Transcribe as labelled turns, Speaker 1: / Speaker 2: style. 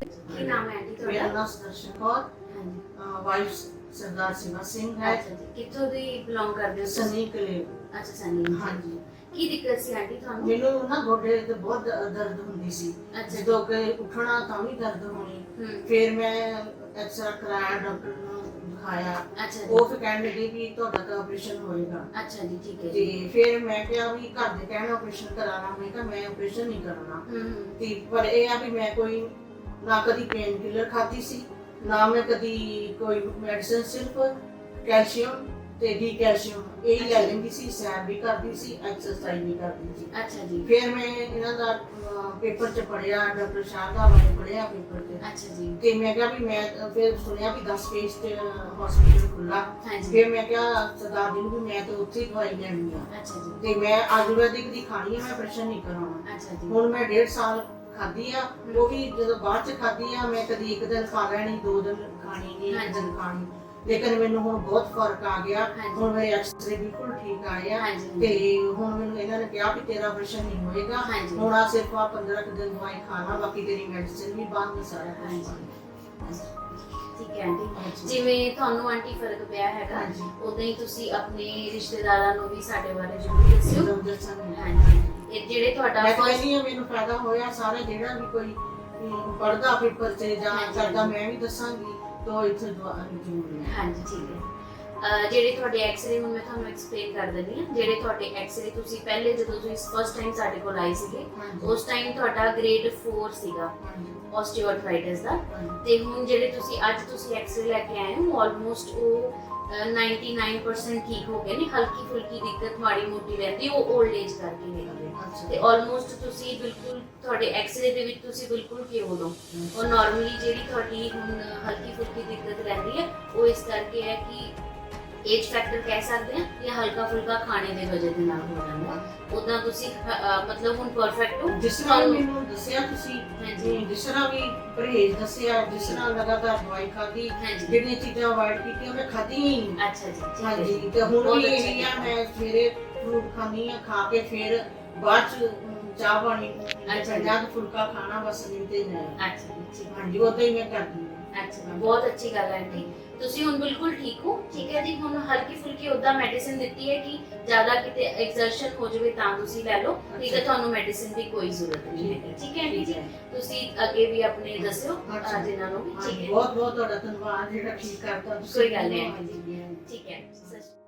Speaker 1: ਕੀ ਨਾਮ ਹੈ ਆਂਟੀ
Speaker 2: ਮੇਰਾ
Speaker 1: ਤੁਹਾਡਾ?
Speaker 2: ਨਾਮ ਸੁਦਰਸ਼ਨ ਕੌਰ।
Speaker 1: ਹਾਂਜੀ।
Speaker 2: ਵਾਈਫ ਸਰਦਾਰ ਸਿਵਾ ਸਿੰਘ ਹੈ।
Speaker 1: ਅੱਛਾ ਜੀ। ਕਿੱਥੋਂ ਦੀ ਬਿਲੋਂਗ ਕਰਦੇ ਹੋ ਤੁਸੀਂ?
Speaker 2: ਸਨੀ ਕਲੇ
Speaker 1: ਅੱਛਾ ਸਨੀ ਜੀ।
Speaker 2: ਹਾਂਜੀ।
Speaker 1: ਕੀ ਦਿੱਕਤ ਸੀ ਆਂਟੀ ਤੁਹਾਨੂੰ?
Speaker 2: ਮੈਨੂੰ ਨਾ ਗੋਡੇ ਤੇ ਬਹੁਤ ਦ- ਦਰਦ ਹੁੰਦੀ ਸੀ।
Speaker 1: ਅੱਛਾ
Speaker 2: ਜਦੋਂ ਕਿ ਉੱਠਣਾ ਤਾਂ ਵੀ ਦਰਦ ਹੋਣੀ।
Speaker 1: ਹੂੰ।
Speaker 2: ਫਿਰ ਮੈਂ ਐਕਸਰਾ ਕਰਾਇਆ ਡਾਕਟਰ ਨੂੰ ਦਿਖਾਇਆ।
Speaker 1: ਅੱਛਾ ਜੀ।
Speaker 2: ਉਹ ਫਿਰ ਕਹਿਣ ਲੱਗੇ ਵੀ ਤੁਹਾਡਾ ਤਾਂ ਆਪਰੇਸ਼ਨ ਹੋਏਗਾ।
Speaker 1: ਅੱਛਾ ਜੀ ਠੀਕ ਹੈ
Speaker 2: ਤੇ
Speaker 1: ਜੀ
Speaker 2: ਫਿਰ ਮੈਂ ਕਿਹਾ ਵੀ ਘਰ ਦੇ ਕਹਿਣ ਆਪਰੇਸ਼ਨ ਕਰਾਣਾ ਮੈਂ ਕਿਹਾ ਮੈਂ ਆਪਰੇਸ਼ਨ ਨਹੀਂ ਕਰਨਾ।
Speaker 1: ਹੂੰ ਹੂੰ।
Speaker 2: ਤੇ ਪਰ ਇਹ ਆ ਵੀ ਮੈਂ ਕੋਈ ਨਾ ਕਦੀ ਪੇਨ ਕਿਲਰ ਖਾਧੀ ਸੀ ਨਾ ਮੈਂ ਕਦੀ ਕੋਈ ਮੈਡੀਸਨ ਸਿਰਫ ਕੈਲਸ਼ੀਅਮ ਤੇ ਡੀ ਕੈਲਸ਼ੀਅਮ ਇਹ ਹੀ ਲੈ ਲੈਂਦੀ ਸੀ ਸੈਰ ਵੀ ਕਰਦੀ ਸੀ ਐਕਸਰਸਾਈਜ਼ ਵੀ ਕਰਦੀ ਸੀ।
Speaker 1: ਅੱਛਾ ਜੀ।
Speaker 2: ਫਿਰ ਮੈਂ ਇਹਨਾਂ ਦਾ ਪੇਪਰ 'ਚ ਪੜਿਆ ਡਾਕਟਰ ਸ਼ਾਹ ਦਾ ਬਾਰੇ ਪੜਿਆ ਪੇਪਰ 'ਚ
Speaker 1: ਅੱਛਾ ਜੀ।
Speaker 2: ਤੇ ਮੈਂ ਕਿਹਾ ਵੀ ਮੈਂ ਤਾਂ ਫਿਰ ਸੁਣਿਆ ਵੀ 10 ਫੇਸ ਤੇ ਹਸਪੀਟਲ ਖੁੱਲਾ ਫਿਰ ਮੈਂ ਕਿਹਾ ਸਰਦਾਰ ਜੀ ਨੂੰ ਵੀ ਮੈਂ ਤਾਂ ਉੱਥੇ ਹੀ ਦਵਾਈ ਲੈਣੀ ਆ।
Speaker 1: ਅੱਛਾ ਜੀ।
Speaker 2: ਤੇ ਮੈਂ ਆਯੁਰਵੈਦਿਕ ਦੀ ਖਾਣੀ ਮੈਂ ਆਪਰੇਸ਼ਨ ਨਹੀਂ ਕਰਾਉਣਾ।
Speaker 1: ਅੱਛਾ ਜੀ।
Speaker 2: ਹੁਣ ਮੈਂ ਡੇਢ ਸਾਲ ਖਾਧੀ ਆ ਉਹ ਵੀ ਜਦੋਂ ਬਾਅਦ ਚ ਖਾਧੀ ਆ ਮੈਂ ਕਦੀ ਇੱਕ ਦਿਨ ਖਾ ਲੈਣੀ ਦੋ ਦਿਨ ਖਾਣੀ ਨਹੀਂ ਇੱਕ ਦਿਨ ਖਾਣੀ ਲੇਕਿਨ ਮੈਨੂੰ ਹੁਣ ਬਹੁਤ ਫ਼ਰਕ ਆ ਗਿਆ। ਹੁਣ ਮੇਰੇ ਐਕਸਰੇ ਬਿਲਕੁਲ ਠੀਕ ਆਏ ਆ। ਤੇ ਹੁਣ ਮੈਨੂੰ ਇਹਨਾਂ ਨੇ ਕਿਹਾ ਵੀ ਤੇਰਾ ਆਪਰੇਸ਼ਨ ਨਹੀਂ ਹੋਏਗਾ। ਹੁਣ ਆ ਸਿਰਫ ਆ 15 ਕੁ ਦਿਨ ਦਵਾਈ ਖਾਣਾ ਬਾਕੀ ਤੇਰੀ ਮੈਡੀਸਿਨ ਵੀ ਬੰਦ ਸਾਰਾ ਕੁਝ।
Speaker 1: ਠੀਕ ਹੈ ਆਂਟੀ। ਜਿਵੇਂ ਤੁਹਾਨੂੰ ਆਂਟੀ ਫ਼ਰਕ ਪਿਆ ਹੈਗਾ
Speaker 2: ਹਾਂਜੀ।
Speaker 1: ਉਦਾਂ ਹੀ ਤੁਸੀਂ ਆਪਣੇ ਰਿਸ਼ਤੇਦਾਰਾਂ ਨੂੰ ਵੀ ਸਾਡੇ ਬਾਰੇ ਜ਼ਰੂਰ ਦੱਸਿਓ। ਹਾਂਜੀ ਇਹ ਜਿਹੜੇ ਤੁਹਾਡਾ
Speaker 2: ਮੈਂ
Speaker 1: first-
Speaker 2: ਕਹਿੰਦੀ ਆ ਮੈਨੂੰ ਫਾਇਦਾ ਹੋਇਆ ਸਾਰੇ ਜਿਹੜਾ ਵੀ ਕੋਈ ਪੜਦਾ ਪੇਪਰ ਤੇ ਜਾਂ
Speaker 1: ਹਾਂਜੀ,
Speaker 2: ਕਰਦਾ। ਮੈਂ ਵੀ ਦੱਸਾਂਗੀ ਤਾਂ ਇੱਥੇ ਦਵਾ ਜ਼ਰੂਰ ਲੈ
Speaker 1: ਹਾਂਜੀ ਠੀਕ ਹੈ ਅਹ ਜਿਹੜੇ ਤੁਹਾਡੇ ਐਕਸ-ਰੇ ਹੁਣ ਮੈਂ ਤੁਹਾਨੂੰ ਐਕਸਪਲੇਨ ਕਰ ਦਿੰਦੀ ਹਾਂ ਜਿਹੜੇ ਤੁਹਾਡੇ ਐਕਸ-ਰੇ ਤੁਸੀਂ ਪਹਿਲੇ ਜਦੋਂ ਤੁਸੀਂ ਫਸਟ ਟਾਈਮ ਸਾਡੇ ਕੋਲ ਆਏ ਸੀਗੇ। ਉਸ ਟਾਈਮ ਤੁਹਾਡਾ ਗ੍ਰੇਡ 4 ਸੀਗਾ ਆਸਟੀਓਆਰਥਰਾਈਟਿਸ ਦਾ। ਤੇ ਹੁਣ ਜਿਹੜੇ ਤੁਸੀਂ ਅੱਜ ਤੁਸੀਂ ਐਕਸ-ਰੇ ਲੈ ਕੇ ਆਏ ਹੋ ਆਲਮੋਸਟ ਉਹ 99% ਠੀਕ ਹੋ ਗਏ ਨੇ ਹਲਕੀ ਫੁਲਕੀ ਦਿੱਕਤ ਮਾੜੀ ਮੋਟੀ ਰਹਿੰਦੀ ਉਹ 올ਡ ਏਜ ਕਰਕੇ ਹੈਗੀ ਹੈ ਤੇ ਆਲਮੋਸਟ ਤੁਸੀਂ ਬਿਲਕੁਲ ਤੁਹਾਡੇ ਐਕਸ-ਰੇ ਦੇ ਵਿੱਚ ਤੁਸੀਂ ਬਿਲਕੁਲ ਕਿਉਂ ਹੋ ਔਰ ਨਾਰਮਲੀ ਜਿਹੜੀ ਤੁਹਾਡੀ ਹੁਣ ਹਲਕੀ ਫੁਲਕੀ ਦਿੱਕਤ ਰਹਿੰਦੀ ਹੈ ਉਹ ਇਸ ਕਰਕੇ ਹੈ ਕਿ ਏਜ ਫੈਕਟਰ ਕਹਿ ਸਕਦੇ ਹਾਂ ਜਾਂ ਹਲਕਾ ਫੁਲਕਾ ਖਾਣੇ ਦੇ ਵਜ੍ਹਾ ਦੇ ਨਾਲ ਹੋ ਜਾਂਦਾ ਉਦਾਂ ਤੁਸੀਂ ਮਤਲਬ ਹੁਣ ਪਰਫੈਕਟ ਹੋ
Speaker 2: ਜਿਸ ਤਰ੍ਹਾਂ
Speaker 1: ਤੁਹਾਨੂੰ-
Speaker 2: ਮੈਨੂੰ ਦੱਸਿਆ ਤੁਸੀਂ
Speaker 1: ਹਾਂਜੀ।
Speaker 2: ਜੀ, ਜਿਸ ਤਰ੍ਹਾਂ ਵੀ ਪਰਹੇਜ਼ ਦੱਸਿਆ ਜਿਸ ਤਰ੍ਹਾਂ ਲਗਾਤਾਰ ਦਵਾਈ ਖਾਧੀ
Speaker 1: ਹਾਂਜੀ
Speaker 2: ਜਿਹੜੀਆਂ ਚੀਜ਼ਾਂ ਅਵਾਇਡ ਕੀਤੀਆਂ ਮੈਂ ਖਾਧੀ ਹੀ ਨਹੀਂ
Speaker 1: ਅੱਛਾ ਜੀ ਠੀਕ ਹੈ
Speaker 2: ਹਾਂਜੀ। ਤੇ ਹੁਣ
Speaker 1: ਬਹੁਤ
Speaker 2: ਵੀ
Speaker 1: ਅੱਛਾ
Speaker 2: ਇਹ ਆ। ਮੈਂ ਸਵੇਰੇ ਫਰੂਟ ਖਾਂਦੀ ਆ ਖਾ ਕੇ ਫਿਰ ਬਾਅਦ ਚ ਅਮ, ਚਾਹ ਪਾਣੀ
Speaker 1: ਅੱਛਾ ਜੀ।
Speaker 2: ਜਾਂ ਤਾਂ ਫੁਲਕਾ ਖਾਣਾ ਬਸ ਨਹੀਂ ਤੇ ਨਹੀਂ
Speaker 1: ਅੱਛਾ ਜੀ ਠੀਕ ਹੈ
Speaker 2: ਹਾਂਜੀ ਉਦਾਂ ਹੀ ਮੈਂ ਕਰਦੀ
Speaker 1: ਅੱਛਾ ਬਹੁਤ ਅੱਛੀ ਗੱਲ ਹੈ ਆਂਟੀ ਤੁਸੀਂ ਹੁਣ ਬਿਲਕੁਲ ਠੀਕ ਹੋ। ਠੀਕ ਹੈ ਜੀ ਹੁਣ ਹਲਕੀ ਫੁਲਕੀ ਉਦਾਂ ਮੈਡੀਸਿਨ ਦਿੱਤੀ ਹੈ ਕਿ ਜ਼ਿਆਦਾ ਕਿਤੇ ਐਗਜ਼ਰਸ਼ਨ ਹੋ ਜਾਵੇ ਤਾਂ ਤੁਸੀਂ ਲੈ ਲਓ। ਠੀਕ ਹੈ
Speaker 2: ਅੱਛਾ।
Speaker 1: ਤੁਹਾਨੂੰ ਮੈਡੀਸਿਨ ਦੀ ਕੋਈ ਜ਼ਰੂਰਤ ਨਹੀਂ ਹੈ। ਠੀਕ ਹੈ ਆਂਟੀ ਜੀ ਤੁਸੀਂ ਅੱਗੇ ਵੀ ਆਪਣੇ ਦੱਸਿਓ
Speaker 2: ਅੱਛਾ।
Speaker 1: ਇਹਨਾਂ ਨੂੰ ਵੀ। ਠੀਕ ਹੈ।
Speaker 2: ਬਹੁਤ ਬਹੁਤ ਤੁਹਾਡਾ ਧੰਨਵਾਦ ਜਿਹੜਾ ਠੀਕ ਕਰਤਾ। ਤੁਸੀਂ
Speaker 1: ਕੋਈ ਗੱਲ ਨਹੀਂ ਆਂਟੀ। ਠੀਕ ਹੈ। ਸਤਿ ਸ਼੍ਰੀ ਅਕਾਲ।